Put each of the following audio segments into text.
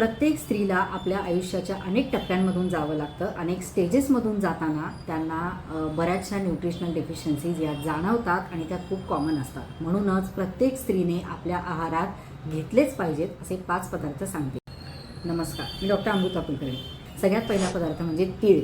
प्रत्येक स्त्रीला आपल्या आयुष्याच्या अनेक टप्प्यांमधून जावं लागतं. अनेक स्टेजेसमधून जाताना त्यांना बऱ्याचशा न्यूट्रिशनल डेफिशियन्सीज या जाणवतात आणि त्या खूप कॉमन असतात. म्हणूनच प्रत्येक स्त्रीने आपल्या आहारात घेतलेच पाहिजेत असे पाच पदार्थ सांगते. नमस्कार मी डॉक्टर अमृता कुलकर्णी. सगळ्यात पहिला पदार्थ म्हणजे तीळ.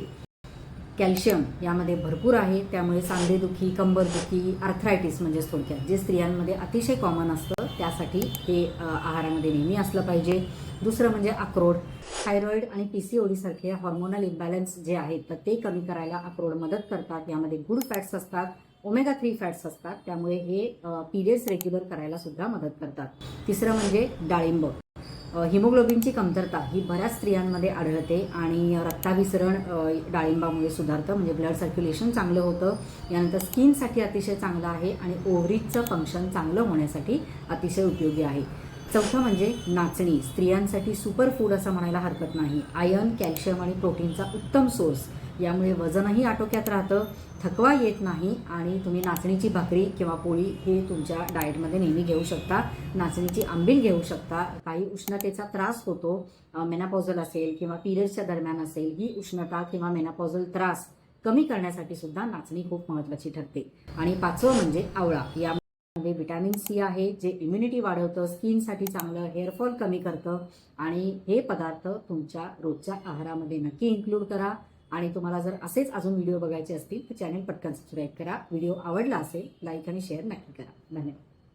कॅल्शियम यामध्ये भरपूर आहे. त्यामुळे सांधेदुखी कंबरदुखी आर्थरायटिस म्हणजे थोडक्यात जे स्त्रियांमध्ये अतिशय कॉमन असतं. त्यासाठी हे आहारामध्ये नेहमी असलं पाहिजे. दुसरं म्हणजे अक्रोड. थायरॉईड आणि पी सी ओडीसारखे हॉर्मोनल इम्बॅलन्स जे आहेत तर ते कमी करायला अक्रोड मदत करतात. यामध्ये गुड फॅट्स असतात ओमेगा थ्री फॅट्स असतात. त्यामुळे हे पिरियड्स रेग्युलर करायला सुद्धा मदत करतात. तिसरं म्हणजे डाळिंब. हिमोग्लोबिनची कमतरता ही बऱ्याच स्त्रियांमध्ये आढळते आणि रक्ताभिसरण डाळिंबामुळे सुधारतं म्हणजे ब्लड सर्क्युलेशन चांगलं होतं. यानंतर स्किनसाठी अतिशय चांगलं आहे आणि ओव्हरीजचं फंक्शन चांगलं होण्यासाठी अतिशय उपयोगी आहे. चौथं म्हणजे नाचणी. स्त्रियांसाठी सुपर फूड असं म्हणायला हरकत नाही. आयर्न कॅल्शियम आणि प्रोटीनचा उत्तम सोर्स यामुळे वजनही आटोक्यात राहतं थकवा येत नाही आणि तुम्ही नाचणीची भाकरी किंवा पोळी हे तुमच्या डाएटमध्ये नेहमी घेऊ शकता नाचणीची आंबील घेऊ शकता. काही उष्णतेचा त्रास होतो मेनापॉझल असेल किंवा पिरियड्सच्या दरम्यान असेल ही उष्णता किंवा मेनापॉझल त्रास कमी करण्यासाठी सुद्धा नाचणी खूप महत्त्वाची ठरते. आणि पाचवं म्हणजे आवळा. या यामध्ये विटॅमिन सी आहे जे इम्युनिटी वाढवतं स्किनसाठी चांगलं हेअरफॉल कमी करतं आणि हे पदार्थ तुमच्या रोजच्या आहारामध्ये नक्की इन्क्लूड करा. आणि तुम्हाला जर असेच अजून व्हिडिओ बघायचे असतील तर चॅनल पटकन सबस्क्राईब करा. व्हिडिओ आवडला असेल लाईक आणि शेअर नक्की करा. धन्यवाद.